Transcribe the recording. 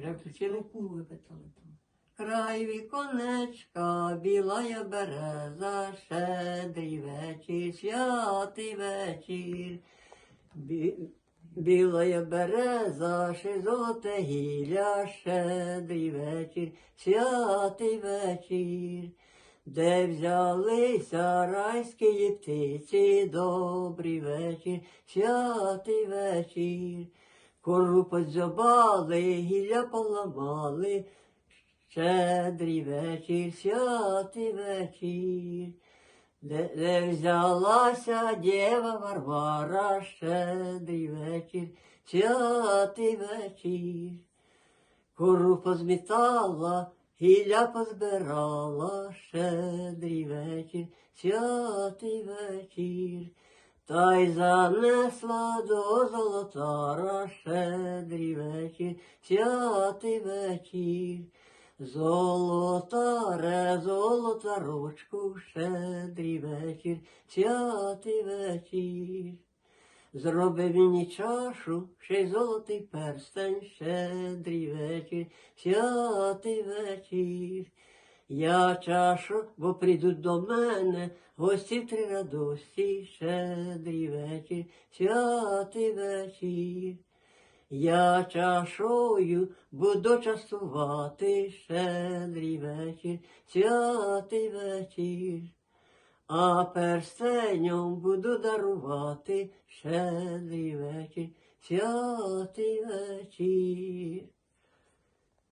Вже кул випитали там. Край віконечка, білая береза, щедрий вечір, святий вечір. Бі... Білая береза, ще золоте гілля, щедрий вечір, святий вечір. Де взялися райські птиці, добрий вечір, святий вечір. Кору подзьобали, гілля поламали, щедрий вечір, святий вечір. Де, де взялася дєва Варвара, щедрий вечір, святий вечір. Кору позмітала, гілля позбирала, щедрий вечір, святий вечір. Та й занесла до золотара, щедрий вечір, святий вечір. Золотаре, золота ручку, щедрий вечір, святий вечір. Зробив мені чашу, ще й золотий перстень, щедрий вечір, святий вечір. Я чашу, бо прийдуть до мене гості три радості, щедрий вечір, святий вечір. Я чашою буду частувати, щедрий вечір, святий вечір. А перстенем буду дарувати щедрий вечір, святий вечір.